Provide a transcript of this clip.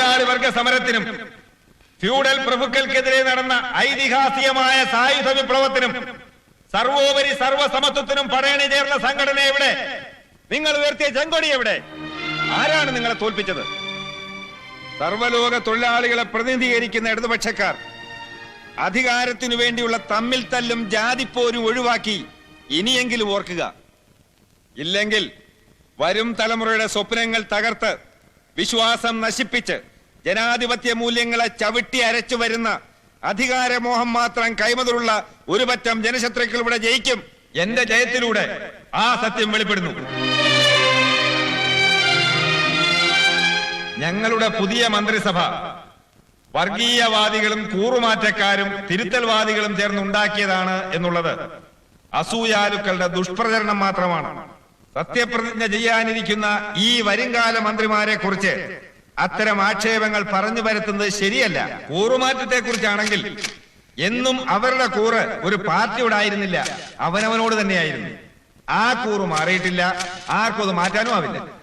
തൊഴിലാളി വർഗ സമരത്തിനും ഫ്യൂഡൽ പ്രഭുക്കൾക്കെതിരെ നടന്ന ഐതിഹാസികമായ സായുധ വിപ്ലവത്തിനും സർവോപരി സർവസമത്വത്തിനും പടയണി ചേർന്ന സംഘടന എവിടെ? നിങ്ങൾ ഉയർത്തിയ ചെങ്കൊടി എവിടെ? ആരാണ് നിങ്ങളെ തോൽപ്പിച്ചത്? സർവലോക തൊഴിലാളികളെ പ്രതിനിധീകരിക്കുന്ന ഇടതുപക്ഷക്കാർ അധികാരത്തിനു വേണ്ടിയുള്ള തമ്മിൽ തല്ലും ജാതിപ്പോരും ഒഴിവാക്കി ഇനിയെങ്കിലും ഓർക്കുക. ഇല്ലെങ്കിൽ വരും തലമുറയുടെ സ്വപ്നങ്ങൾ തകർത്ത് വിശ്വാസം നശിപ്പിച്ച് ജനാധിപത്യ മൂല്യങ്ങളെ ചവിട്ടി അരച്ചു വരുന്ന അധികാരമോഹം മാത്രം കൈമതിലുള്ള ഒരു പറ്റം ജനശത്രുക്കൾ ഇവിടെ ജയിക്കും. എന്റെ ജയത്തിലൂടെ ആ സത്യം വെളിപ്പെടുന്നു. ഞങ്ങളുടെ പുതിയ മന്ത്രിസഭ വർഗീയവാദികളും കൂറുമാറ്റക്കാരും തിരുത്തൽവാദികളും ചേർന്നുണ്ടാക്കിയതാണ് എന്നുള്ളത് അസൂയാലുക്കളുടെ ദുഷ്പ്രചരണം മാത്രമാണ്. സത്യപ്രതിജ്ഞ ചെയ്യാനിരിക്കുന്ന ഈ വരുംകാല മന്ത്രിമാരെ കുറിച്ച് അത്തരം ആക്ഷേപങ്ങൾ പറഞ്ഞു വരുത്തുന്നത് ശരിയല്ല. കൂറുമാറ്റത്തെ കുറിച്ചാണെങ്കിൽ എന്നും അവരുടെ കൂറ് ഒരു പാർട്ടിയോട് ആയിരുന്നില്ല. അവനവനോട് തന്നെയായിരുന്നു. ആ കൂറ് മാറിയിട്ടില്ല. ആർക്കും അത് മാറ്റാനും ആവില്ല.